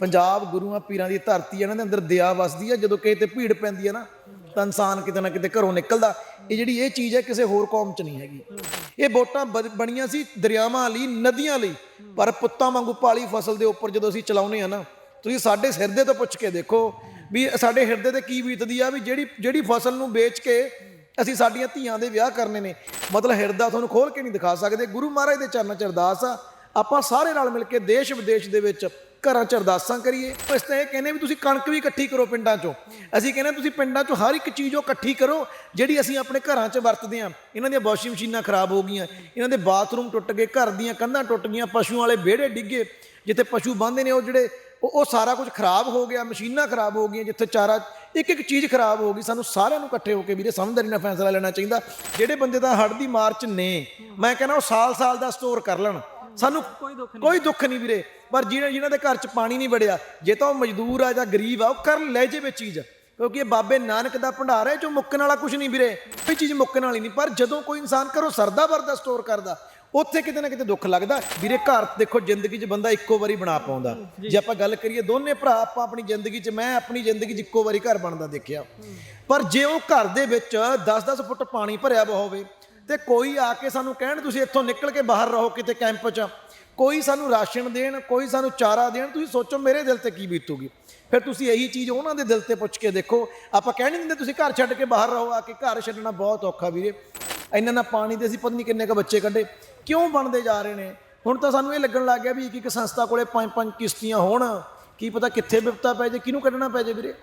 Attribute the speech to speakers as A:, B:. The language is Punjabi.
A: ਪੰਜਾਬ ਗੁਰੂਆਂ ਪੀਰਾਂ ਦੀ ਧਰਤੀ ਹੈ ਇਹਨਾਂ ਦੇ ਅੰਦਰ ਦਇਆ ਵਸਦੀ ਹੈ ਜਦੋਂ ਕਿਸੇ ਤੇ ਭੀੜ ਪੈਂਦੀ ਹੈ ਨਾ, ਤਾਂ ਇਨਸਾਨ ਕਿਤੇ ਨਾ ਕਿਤੇ ਘਰੋਂ ਨਿਕਲਦਾ। ਇਹ ਜਿਹੜੀ ਇਹ ਚੀਜ਼ ਹੈ, ਕਿਸੇ ਹੋਰ ਕੌਮ 'ਚ ਨਹੀਂ ਹੈਗੀ। ਇਹ ਵੋਟਾਂ ਬ- ਬਣੀਆਂ ਸੀ ਦਰਿਆਵਾਂ ਲਈ, ਨਦੀਆਂ ਲਈ, ਪਰ ਪੁੱਤਾਂ ਵਾਂਗੂ ਪਾਲੀ ਫਸਲ ਦੇ ਉੱਪਰ ਜਦੋਂ ਅਸੀਂ ਚਲਾਉਨੇ ਆ ਨਾ, ਤੁਸੀਂ ਸਾਡੇ ਹਿਰਦੇ ਤੋਂ ਪੁੱਛ ਕੇ ਦੇਖੋ ਵੀ ਸਾਡੇ ਹਿਰਦੇ ਤੇ ਕੀ ਬੀਤਦੀ ਆ, ਵੀ ਜਿਹੜੀ ਜਿਹੜੀ ਫਸਲ ਨੂੰ ਵੇਚ ਕੇ ਅਸੀਂ ਸਾਡੀਆਂ ਧੀਆਂ ਦੇ ਵਿਆਹ ਕਰਨੇ ਨੇ। ਮਤਲਬ ਹਿਰਦਾ ਤੁਹਾਨੂੰ ਖੋਲ ਕੇ ਨਹੀਂ ਦਿਖਾ ਸਕਦੇ। ਗੁਰੂ ਮਹਾਰਾਜ ਦੇ ਚਰਨਾਂ 'ਚ ਅਰਦਾਸ ਆ, ਆਪਾਂ ਸਾਰੇ ਨਾਲ ਮਿਲ ਕੇ ਦੇਸ਼ ਵਿਦੇਸ਼ ਦੇ ਵਿੱਚ ਘਰਾਂ 'ਚ ਅਰਦਾਸਾਂ ਕਰੀਏ। ਇਸ ਤਾਂ ਇਹ ਕਹਿੰਦੇ ਵੀ ਤੁਸੀਂ ਕਣਕ ਵੀ ਇਕੱਠੀ ਕਰੋ ਪਿੰਡਾਂ 'ਚੋਂ। ਅਸੀਂ ਕਹਿੰਦੇ ਤੁਸੀਂ ਪਿੰਡਾਂ 'ਚੋਂ ਹਰ ਇੱਕ ਚੀਜ਼ ਉਹ ਇਕੱਠੀ ਕਰੋ, ਜਿਹੜੀ ਅਸੀਂ ਆਪਣੇ ਘਰਾਂ 'ਚ ਵਰਤਦੇ ਹਾਂ ਇਹਨਾਂ ਦੀਆਂ ਵਾਸ਼ਿੰਗ ਮਸ਼ੀਨਾਂ ਖਰਾਬ ਹੋ ਗਈਆਂ, ਇਹਨਾਂ ਦੇ ਬਾਥਰੂਮ ਟੁੱਟ ਗਏ, ਘਰ ਦੀਆਂ ਕੰਧਾਂ ਟੁੱਟ ਗਈਆਂ, ਪਸ਼ੂਆਂ ਵਾਲੇ ਵਿਹੜੇ ਡਿੱਗੇ, ਜਿੱਥੇ ਪਸ਼ੂ ਬੰਨ੍ਹਦੇ ਨੇ ਉਹ ਜਿਹੜੇ, ਉਹ ਉਹ ਸਾਰਾ ਕੁਝ ਖਰਾਬ ਹੋ ਗਿਆ, ਮਸ਼ੀਨਾਂ ਖਰਾਬ ਹੋ ਗਈਆਂ, ਜਿੱਥੇ ਚਾਰਾ, ਇੱਕ ਇੱਕ ਚੀਜ਼ ਖਰਾਬ ਹੋ ਗਈ, ਸਾਨੂੰ ਸਾਰਿਆਂ ਨੂੰ ਇਕੱਠੇ ਹੋ ਕੇ ਵੀਰੇ ਸਮਝਦਾਰੀ ਨਾਲ ਫੈਸਲਾ ਲੈਣਾ ਚਾਹੀਦਾ। ਜਿਹੜੇ ਬੰਦੇ ਦਾ ਹੜ੍ਹ ਦੀ ਮਾਰਚ ਨੇ, ਮੈਂ ਕਹਿੰਦਾ ਉਹ ਸਾਲ-ਸਾਲ ਦਾ ਸਟੋਰ ਕਰ ਲੈਣ। ਸਾਨੂੰ ਕੋਈ ਦੁੱਖ ਨਹੀਂ। ਵੀਰੇ। ਪਰ ਜਿਹਨਾਂ ਜਿਹਨਾਂ ਦੇ ਘਰ 'ਚ ਪਾਣੀ ਨਹੀਂ ਵੜਿਆ ਜੇ ਤਾਂ ਉਹ ਮਜ਼ਦੂਰ ਆ ਜਾਂ ਗਰੀਬ ਆ ਉਹ ਕਰ ਲੈ ਜਾਵੇ ਚੀਜ਼। ਕਿਉਂਕਿ ਇਹ ਬਾਬੇ ਨਾਨਕ ਦਾ ਭੰਡਾਰ ਹੈ ਜੋ ਮੁੱਕਣ ਵਾਲਾ ਕੁਝ ਨਹੀਂ ਵੀਰੇ। ਕੋਈ ਚੀਜ਼ ਮੁੱਕਣ ਵਾਲੀ ਨਹੀਂ। ਪਰ ਜਦੋਂ ਕੋਈ ਇਨਸਾਨ ਘਰੋਂ ਸਰਦਾ ਵਰਦਾ ਸਟੋਰ ਕਰਦਾ ਉੱਥੇ ਕਿਤੇ ਨਾ ਕਿਤੇ ਦੁੱਖ ਲੱਗਦਾ। ਵੀਰੇ ਘਰ ਦੇਖੋ ਜ਼ਿੰਦਗੀ 'ਚ ਬੰਦਾ ਇੱਕੋ ਵਾਰੀ ਬਣਾ ਪਾਉਂਦਾ। ਜੇ। ਆਪਾਂ ਗੱਲ ਕਰੀਏ ਦੋਨੇ ਭਰਾ ਆਪਾਂ ਆਪਣੀ ਜ਼ਿੰਦਗੀ 'ਚ ਮੈਂ ਆਪਣੀ ਜ਼ਿੰਦਗੀ 'ਚ ਇੱਕੋ ਵਾਰੀ ਘਰ ਬਣਦਾ ਦੇਖਿਆ। ਪਰ ਜੇ ਉਹ ਘਰ ਦੇ ਵਿੱਚ 10-10 ਫੁੱਟ ਪਾਣੀ ਭਰਿਆ ਹੋਵੇ ਤੇ ਕੋਈ ਆ ਕੇ ਸਾਨੂੰ ਕਹਿਣ, ਤੁਸੀਂ ਇੱਥੋਂ ਨਿਕਲ ਕੇ ਬਾਹਰ ਰਹੋ ਕਿਤੇ ਕੈਂਪ 'ਚ। ਕੋਈ ਸਾਨੂੰ ਰਾਸ਼ਨ ਦੇਣ, ਕੋਈ ਸਾਨੂੰ ਚਾਰਾ ਦੇਣ, ਤੁਸੀਂ ਸੋਚੋ ਮੇਰੇ ਦਿਲ ਤੇ ਕੀ ਬੀਤੂਗੀ। ਫਿਰ ਤੁਸੀਂ ਇਹੀ ਚੀਜ਼ ਉਹਨਾਂ ਦੇ ਦਿਲ ਤੇ ਪੁੱਛ ਕੇ ਦੇਖੋ। ਆਪਾਂ ਕਹਿ ਨਹੀਂ ਦਿੰਦੇ ਤੁਸੀਂ ਘਰ ਛੱਡ ਕੇ ਬਾਹਰ ਰਹੋ, ਆ ਕੇ ਘਰ ਛੱਡਣਾ ਬਹੁਤ ਔਖਾ ਵੀਰੇ। ਇੰਨਾ ਨਾ ਪਾਣੀ ਦੇ ਅਸੀਂ ਪਤਾ ਨਹੀਂ ਕਿੰਨੇ ਕ ਬੱਚੇ ਕੱਢੇ। ਕਿਉਂ ਬਣਦੇ ਜਾ ਰਹੇ ਨੇ? ਹੁਣ ਤਾਂ ਸਾਨੂੰ ਇਹ ਲੱਗਣ ਲੱਗ ਗਿਆ ਵੀ ਇੱਕ ਇੱਕ ਸੰਸਥਾ ਕੋਲੇ ਪੰਜ ਪੰਜ ਕਿਸ਼ਤੀਆਂ ਹੋਣ। ਕੀ ਪਤਾ ਕਿੱਥੇ ਵਿਪਤਾ ਪੈ ਜੇ, ਕਿਹਨੂੰ ਕੱਢਣਾ ਪੈ ਜੇ ਵੀਰੇ?